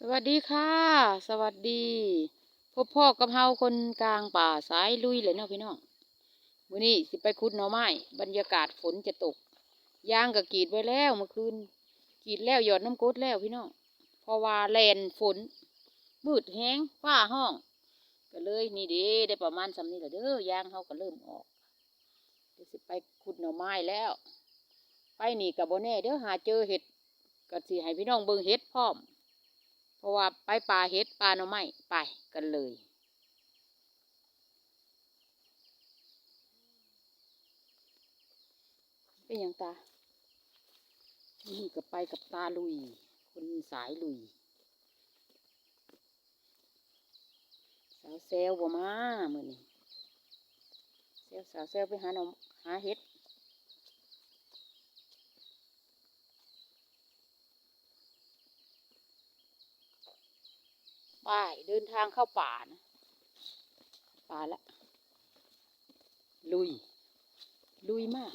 สวัสดีค่ะ สวัสดีพบพ่อกับเฮาคนกลางป่าสายลุยเลยเนาะพี่น้องวันนี้สิไปคุดหน่อไม้บรรยากาศฝนจะตกยางก็กรีดไว้แล้วเมื่อคืนกรีดแล้วหยอดน้ำกดแล้วพี่น้องเพราะว่าแลนฝนมืดแห้งฟ้าห้อง ก็เลยนี่เด้ได้ประมาณสำนี้แหละเด้อยางเขาก็เริ่มออกเดี๋ยวสิไปขุดหน่อไม้แล้ว ไปนี่กับโบแน่เด้อหาเจอเห็ดก็สิให้พี่น้องเบิ่งเห็ดพร้อม ราะว่าไปป่าเห็ดป่าหน่อไม้ไปกันเลย เป็นอย่างตานี่ก็ไปกับตาลุย คนสายลุย สาวเซลบ่มาเมื่อนี้เซลสาวเซลไปหาหน่อหาเห็ด ไปเดินทางเข้าป่านะป่าละ ลุย ลุยมาก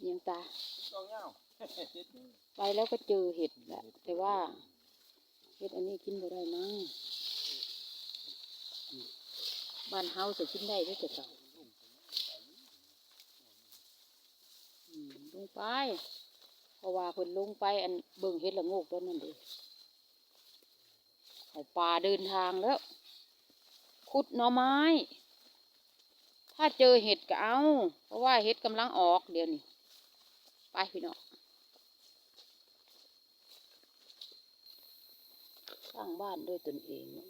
เนียงตาต้องเงาไปแล้วก็เจอเห็ดแหละ แต่ว่า เห็ดอันนี้กินบ่ได้มั้งอืมบ้านเฮาจะกินได้ได้แต่เก่าอืมลงไป เพราะว่าเพิ่นลงไปอันเบิ่งเห็ดละโงกต้นนั่นเด้ เขาป่าเดินทางแล้ว ขุดหน่อไม้ ถ้าเจอเห็ดก็เอา เพราะว่าเห็ดกำลังออกเดี๋ยวนี้ ไปพี่น้องสร้างบ้านด้วยตนเองนะ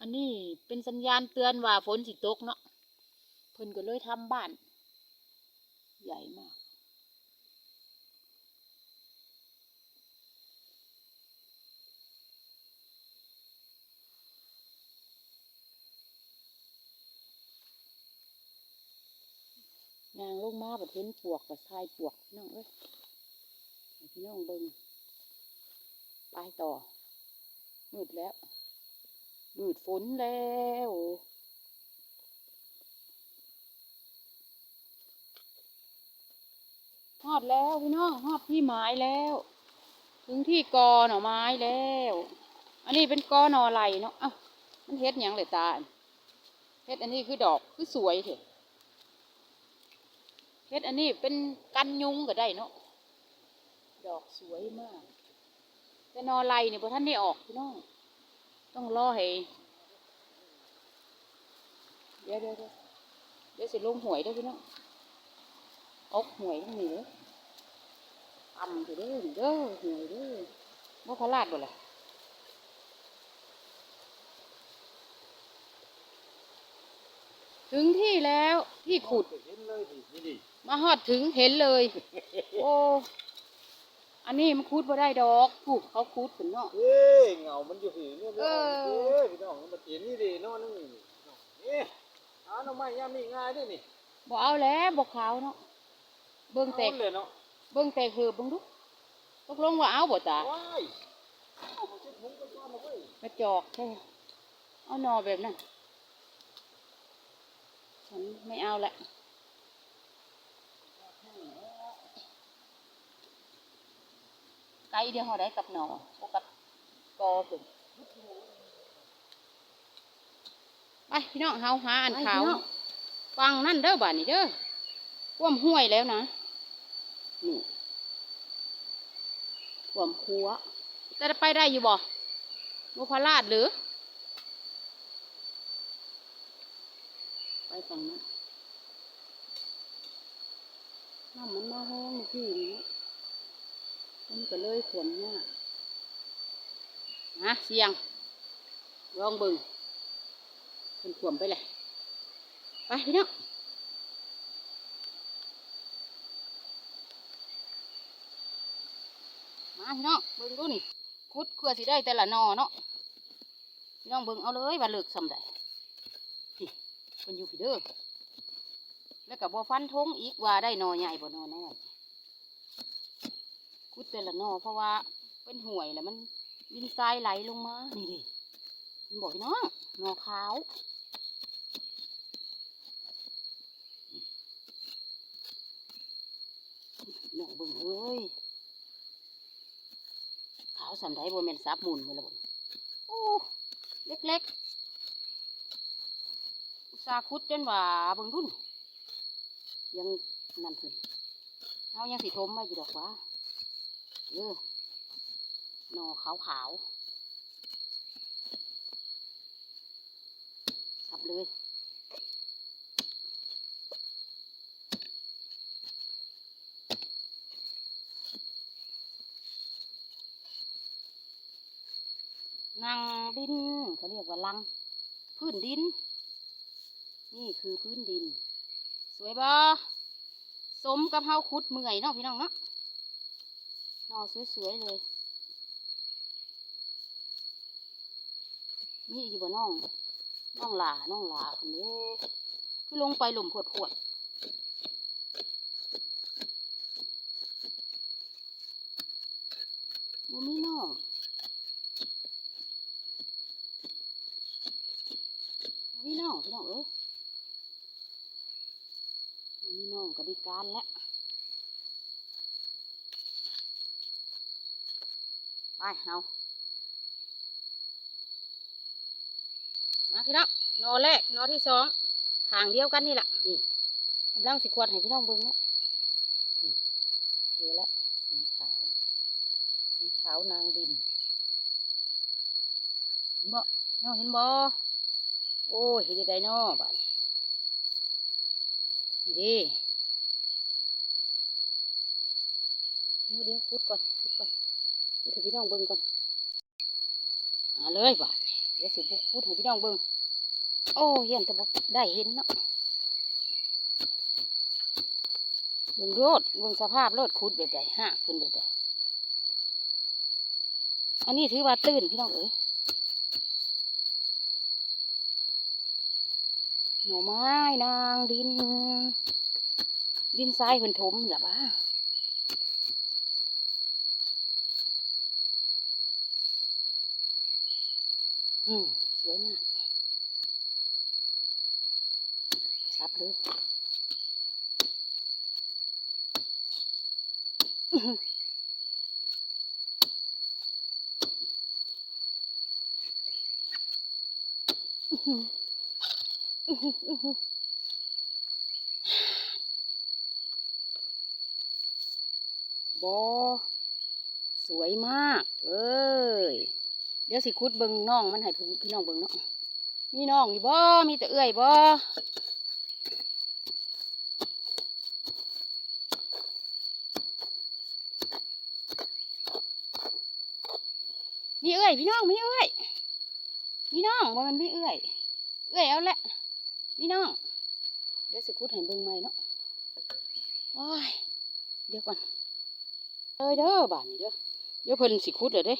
อันนี้เป็นสัญญาณเตือนว่าฝนสิตกเนาะเพิ่นก็เลยทำบ้าน ใหญ่มาก ยางลงมาบัดเห็นปวกกับทายปวกพี่น้องเอ้ยพี่น้องเบิ่งไปต่อ มืดแล้ว มืดฝนแล้วฮอดแล้วพี่น้องฮอดที่หมายแล้ว ถึงที่กอหน่อไม้แล้ว อันนี้เป็นกอหน่อไหลเนาะอ้ามันเฮ็ดหยังเลยตาเฮ็ดอันนี้คือดอกคือสวยเถอะ ฮ็ดอันนี้เป็นกันยุงก็ได้เนาะดอกสวยมาก แต่นอไลเนี่ยพอท่านได้ออกพี่น้องต้องรอให้เดี๋ยวเดี๋ยวเดี๋ยวเดี๋ยวสิลงหวยเด้วยพี่น้องออกหวยต้องมีเลยต่ำอยู่เด้อนี่เด้อหวยเด้อบ่พลาดบ่ล่ะ ถึงที่แล้วที่ขุด เห็นเลยดินี่ดิมาฮอดถึงเห็นเลย โอ้ อันนี้มันคูดบ่ได้ดอกถูกเขาคูดถึงเนาะ เอ้ยเงามันอยู่ผีเนี่ยเออ เอ้ยพี่น้องมันเห็นนี่ดินอนนี่นี่นี่หาหน่อไม้ยามนี่ง่ายเด้วยนี่บ่เอาแล้วบ่ขาวเนาะ เบิ่งแตกเอาเลยเนาะเบิ่งแตกเหือบเบิ่งดูตกลงว่าเอาบ่ตา ว้ายเอามาเช็ดผมกันก่อนนะเว้ย กระจอกใช่เอาหนอแบบนั้น ฉันไม่เอาละไกลเดียวเฮาได้กับหนอโอกับกอพุ่นไปพี่น้องเฮาหาอันขาวฟังนั่นเด้อบ้านนี้เด้อท่วมห้วยแล้วนะนี่ท่วมหัวจะไปได้อยู่บ่โมพลาดหรือ ไป ฝั่งนั้นน้ำมันมาห้องพี่นี่มันก็เลยขวนยากนะเสียงลองบิ่งเป็นขวมไปเลยไปพี่น้องมาพี่น้องเบิ่งดูนี่คุดเพื่อสิได้แต่ละนอเนาะพี่น้องบิ่งเอาเลยว่าเลิกสำใด พี่เป็นอยู่พี่เด้อแล้วก็บ่ฟันธงอีกว่าได้หนอใหญ่บ่หนอน้อยคุดแต่ละหนอเพราะว่าเป็นห่วยแล้วมันวินทรายไหลลงมา นี่ดิมันบอกพี่น้องหนอขาวน้องเบิ่งเอ้ยขาวสำไดบ่แม่นซับมุนไปแล้วบ่โอ้เล็กๆ อุตส่าห์ขุดจนว่าเบิ่งดุนยังนั่นขึ้นเฮายังสิทมไว้อยู่ดอกว่าเออหนอขาวๆสับเลยนางดินเขาเรียกว่าลัง พื้นดิน นี่คือพื้นดิน สวยบ่สมกับเฮาขุดเมื่อยเนาะพี่น้องเนาะนอสวยๆเลย นี่อยู่บ่น้อง น้องหลา น้องหลาคนนี้คือลงไปหลุมพวดพวดๆบ่มีน้องมีน้องพี่น้องเอ้ยมีน้ องก็ได้การแล้วไปเอามาพี่น้องนอแรกนอที่สองขางเดียวกันนี่แหละนี่กำลังสิขวดให้พี่น้องเบิ่งเนาะนี่เจอแล้วสีขาว สีขาวนางดินเห็นบ่น้องเห็นบ่โอ้ยเฮ็ดได้น้อบาดนี่เดิเดี๋ยวเดี๋ยวขุดก่อนขุดก่อนขุดให้พี่น้องเบิ่งก่อนมาเลยบาเดี๋ยวสิบุกขุดให้พี่น้องเบิ่งโอ้เห็นแต่บ่ได้เห็นเนาะเบิ่งโลดเบิ่งสภาพโลดขุดแบบใดหากเพิ่นแบบใดอันนี้ถือว่าตื้นพี่น้องเอ้ยหน่อไม้นางดิน ดินทรายเพิ่นถมหรอบ้า อืมสวยมาก ซับเลยอือหืออือหืออือหืออื้อหือบอสวยมากเลย เดี๋ยวสิคุดเบิงน้องมันให้พี่พี่น้องเบิงเนาะมีน้องอยู่บ่ มีแต่เอื้อยบ่มีเอื้อยพี่น้องมีเอื้อยมีน้องบ่มันมีเอื้อยเอ้ยเอาละพี่น้อง เดี๋ยวสิคุดให้เบิ่งใหม่เนาะโอ้ยเดี๋ยวก่อนเอ้ยเด้อบานนี้เด้อเดี๋ยวเพิ่นสิคุดเลยเด้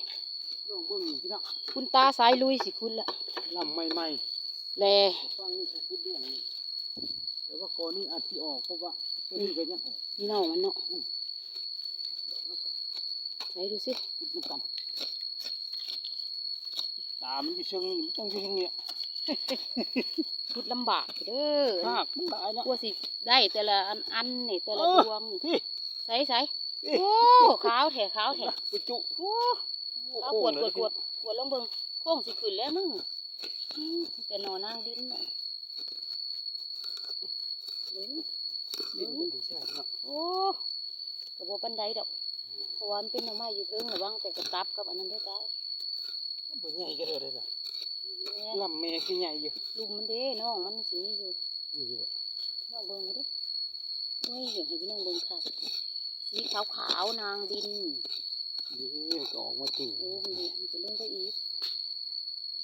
ลองเบิ่งนี่พี่น้องคุณตาสายลุยสิคุดละลำใหม่แลๆฟังนี่เขาพูดเรื่องนี้แต่ว่าก่อนนี้อาจสิออกเพราะว่าตัวนี้ก็ยังออกพี่น้องมันเนาะดอกแล้วก็ไหนดูสิขุดนำกันตามันอยู่เชิงนี้มันต้องอยู่ตรงเนี้ยคุดลำบากเด้อหากมันหลายแล้ว กลัวสิได้แต่ละอันอันนี่แต่ละเออ ดวงพี่ ใส่ใส่พี่โอ้ขาวแถขาวแถ ปุจุ โอ้ ขาวกวดกวดกวดกวดลงเบิ่งโค้งสิขึ้นแล้วมึงอืมแต่หนอนางดินเนาะเบิ่งดินกันดีใช่เนาะโอ้กระบอกปันไดดอกเพราะว่ามันเป็นหน่อไม้อยู่เทิงระวังแต่กระตับกับอันนั้นได้ตายบ่ใหญ่ก็เลยล่ะแหน่ลำแม่คือใหญ่อยู่ลุมมันเด้น้องมันสิมีอยู่นี่อยู่น้องเบิ่งมาดูโอ้ยอยากให้พี่น้องเบิ่งค่ะสีขาวขาวๆนางดิน นี่มันก็ออกมาติ่งโอ้มันเดีมันจะลงไปอีก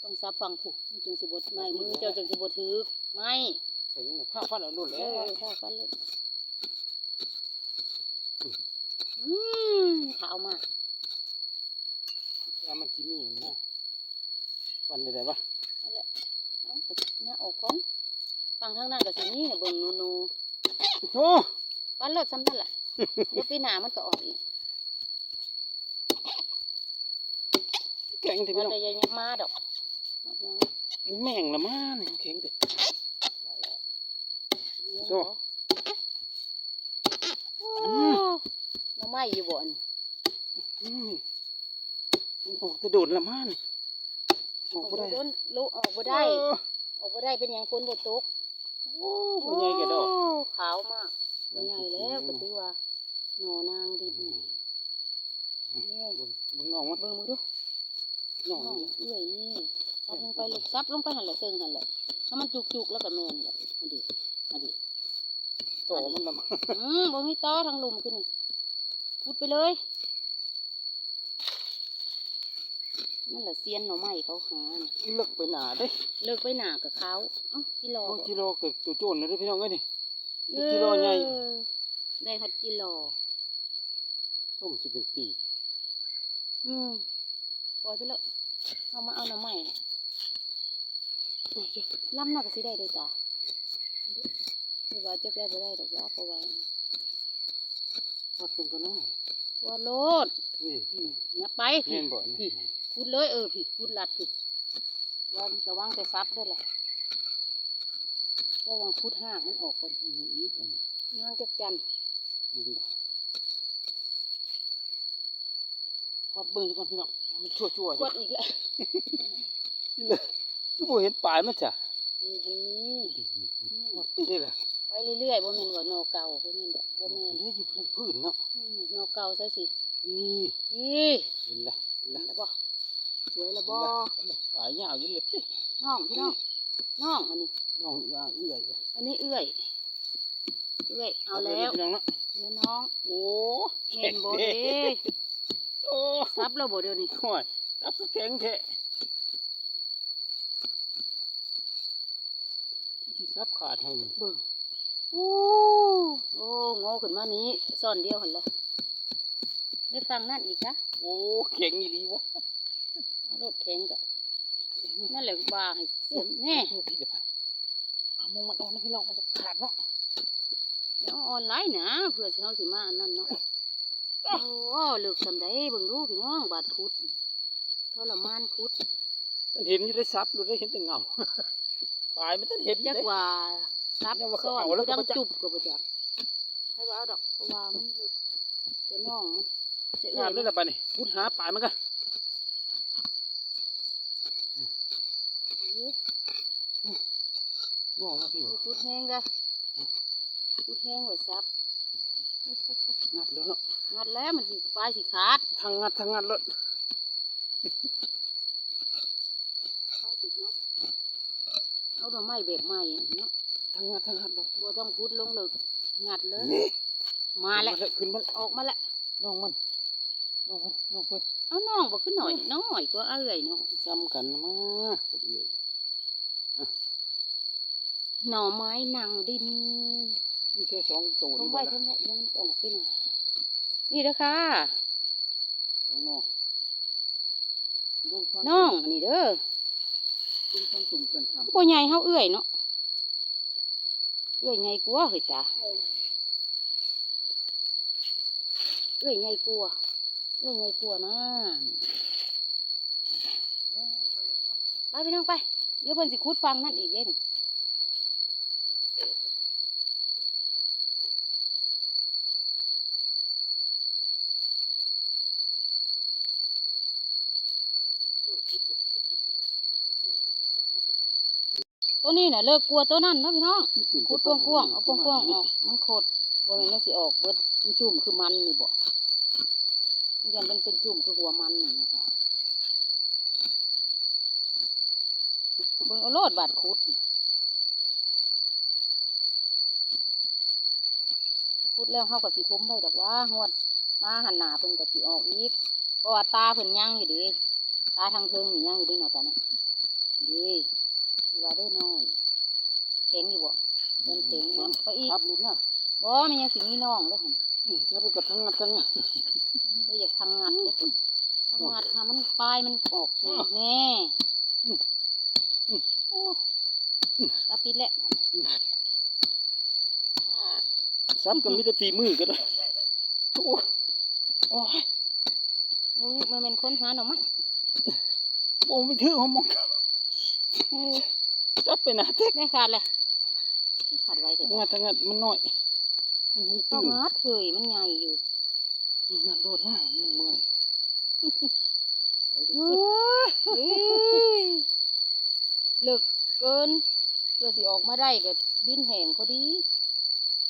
ต้องซับฟังผูกมันจึงสิบดไม่มือเจ้าจึงสิบดถือไม่แข็งน่ะผ้าฟันเอาลุ่นเอแล้วอข้าวฟันเลยอืมขาวมากยามันจิมีนะฟันได้ได้ปะนั่นแหละเอ้าก็หน้าออกของฟังทางนั้นก็สินี่น่ะเบิ่งนูนูโอ้ฟันเลิศซ้ำนั่นแหละเดี๋ยวปีหน้ามันก็ออกอีก แข็งถึงมันเนาะจะยังมาดอกเอาเพียงแม่งละมันแข็งเด็ดเอาแล้วโอ้โอ้อืมไม้อยู่บ่อนอืมมันออกแต่โดดละมันออกบ่ได้โดนลุออกบ่ได้เออออกบ่ได้เป็นหยังฝนบ่ตกโอ้บ่ใหญ่แกดอกโขาวมากบ่ใหญ่แล้วก็ถือว่าหนอนางดินนี่เบิ่งเบิ่งน้องมันเบิ่งมึงดู น้องน้องมันเอื้อยนี่ซับลงไปเลยซับลงไปหั่นแหละเซิงหั่นแหละถ้ามันจุกๆแล้วก็แม่นแหละมาดิมาดิต่อมันละมันอืมบ่มีต่อทางหลุมขึ้นนี่พุดไปเลยนั่นแหละเซียนหน่อไม้เขาหาน่ะเลิกไปหนาเด้เลิกไปหนากับเขาเอ้ากิโลบางบ่กิโลเกิดตัวโจรเลยเด้อพี่น้องเอ้ยนี่กิโลใหญ่เออได้ฮอดกิโลก็มันสิเป็นปี อืม ปล่อยไปเลยเอามาเอาหน่อไม้น่ะอุ้ยเจ้าล้ำหนักก็สิได้เลยจ้ะไม่ว่าจะได้บ่ได้ดอกว่าเพราะว่าวัดเพิ่นก็น้อยว่าโลดนี่อืมอย่าไปแม่พี่นบ่นี่พูดเลยเออพี่พูดลัดพี่ว่าจะวางแต่ซับด้วยแหละเจ้ายังพูดห้างมันออกก่อนมีอีกอันนี้นางจักจันแม่นบ่วัดเบิ่งก่อนพี่น้องให้มันชั่วๆกดอีกแล้วสิเลยคือบ่เห็นปลายมันจ้ะนี่อันนี้นี่ๆๆวัดไปได้ล่ะไปเรื่อยๆบ่แม่นว่าโนเก่าบ่แม่นดอกบ่แม่นนี่อยู่เพิ่นพื้นเนาะอืมโนเก่าซะสินี่นี่เห็นละเห็นละเห็นแล้วบ่สวยแล้วบ่เห็นละปลายยาวอยู่เลยน้องพี่น้องน้องอันนี้น้องว่าเอื้อยว่ะอันนี้เอื้อยเอื้อยเอาแล้วพี่น้องเนาะเดี๋ยวน้องโอ้แม่นบ่เด้ โอ้ซับแล้วบ่เดี๋ยวนี้โอ้ยรับแข็งแท้ที่ซับขาดให้มันเบิ่งโอ้โอ้โง่ขึ้นมานี้ซ่อนเดียวหั่นแหละได้ฟังนั่นอีกจ้ะโอ้แข็งอีหลีวะเอารถแข็งกะนั่นแหละว่าให้เสียมแน่โอ้พี่เดี๋ยวไปเอามงมาเอานะพี่น้องมันจะขาดเนาะเดี๋ยวเอาออนไลน์นะเพื่อสิเฮาสิมาอันนั้นเนาะ โอ้เลิกสำใดเบิ่งดูพี่น้องบาดคุดทรมานคุดมันเห็นอยู่ได้ซับอยู่ได้เห็นแต่เงาปลายมันจะเห็นอยู่จักได้ว่าซับเนี่ยว่าเขาซ้อนเอาแล้วก็ดังบ่จักจุบก็บ่จักใครว่าเอาดอกเพราะว่ามันลึกแต่น้องมันแต่เอื้ขาอดยเลยละปะนี่พูดหาปลายมันกันเอ้ยงอแล้วพี่บ่คุดแห้งเด้อคุดแห้งไว้ซับ งัดแล้วเนาะงัดแล้วมันสิปลายสิขาดทางงัดทางงัดรถปลายสิหักเอาดอกไม้แบบใหม่เนาะทางงัดทางงัดรถบ่ต้องพุดลงเลยงัดเลยนี่มาแล้วขึ้นมาแล้วออกมาแล้วน้องมันน้องมันน้องเพิ่นเอาน้องบ่ขึ้นหน่อยน้อยกว่าเอ้ยเนาะซ้ำกันมากับเอื้อยหน่อไม้หนังดิน มีแค่สองตัวทนี่งบ่ไว้ล่ะทงไว้ยังออกไปน่ะนี่เด้อค่ะ สองนอดวงฟังน้องอันนี้เด้อดวงฟังสุ่มกันทำ บ่ใหญ่เฮาเอื้อยเนาะเอื้อยใหญ่กว่าเฮ้ยตาเอื้อยใหญ่กว่าเอื้อยใหญ่กว่านะไปพี่น้องไป เดี๋ยวเพิ่นสิขุดฟังนั่นอีกเด้นี่ ตัวนี้น่ะเลิกกลัวตัวนั้นเนาะพี่น้องขุดกว้างๆเอากว้างๆออกมันโคตรบ่แม่นมันสิออกเบิดเป็นจุ่มคือมันนี่บ่มันยันเป็นเป็นจุ่มคือหัวมันนี่นะคะเบิ่งเอาโลดบาดขุดน่ะขุดแล้วเฮาก็สิทมไว้ดอกว่าฮอดมาหันหน้าเพิ่นก็สิออกอีกเพราะว่าตาเพิ่นยังอยู่เดิตาทางเทิงนี่ยังอยู่เดิเนาะตาเนาะเดิอยู่ ว่าเด้อน้อยแข็งอยู่บ่เพิ่นแข็งเนาะไปอีกครับลุ้นนะบ่มันยังสิมีน้องเด้อหั่นอืมจะไปกับทั้งงัดทั้งงัดได้อยากทางงัดเด้อทางงัดหามันปลายมันออกสูงแน่อืมอืมโอ้รับผิดแล้วซ้ำก็มีแต่ฝีมือก็ได้โอ้ยโอ้ยโอ้ยมันเป็นคนหาหน่อไม้โอ้ไม่ถือหัวมองเออ จับไปหนาเท็กได้ขาดเลยขาดไว้เถอะงัดทั้งงัดมันน้อยมันต้อตื่งนงัดเถยมันใหญ่อยู่อยากโดดน้ำมันเมื่อยเอ้ยเลิกเกินเพื่อสิออกมาได้ก็ดินแห้งพอดี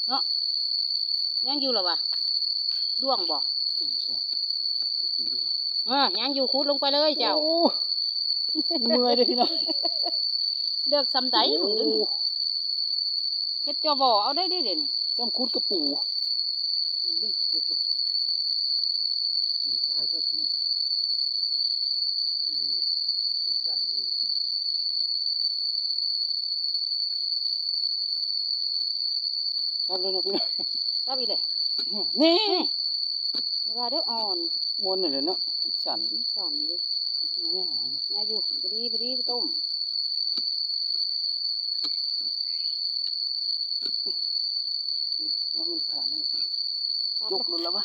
เนาะยังอยู่เหรอวะด้วงบ่จงใช่ดูเออยังอยู่คุดลงไปเลยเจ้าโอ้เมื่อยเลยพี่น้อง เลือกซ้ำใดมึงดูนี่เฮ็ดจอบ่อเอาได้เด้เด่นจำคุดกระปูมันได้จกบ่หินทรายครับพี่น้องสั่นๆมันครับเลยเนาะพี่น้องทราบอีเลยนี่อย่าว่าเด้ออ่อนมวนนี่แหละเนาะสั่นมันสั่นอยู่มันย่างหอยยาอยู่พอดีพอดีไปต้ม ว่ามันขาดนั่นครับจกหลุดแล้วปะ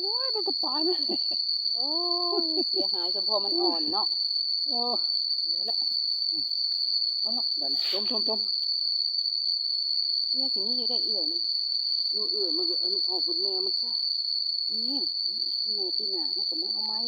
โอ้ยมันก็ปลายไหมโอ้ยเสียหายสมพอมันอ่อนเนาะโอ้เดี๋ยวละเอาละแบบนี้ต้มต้มต้มเนี่ยสิมีอยู่ได้เอื่อยมันดูเอื่อยมันก็เอ้ยมันออกเป็นแม่มันใช่นี่ข้างในพี่หน้าเขาก็มาเอาไม้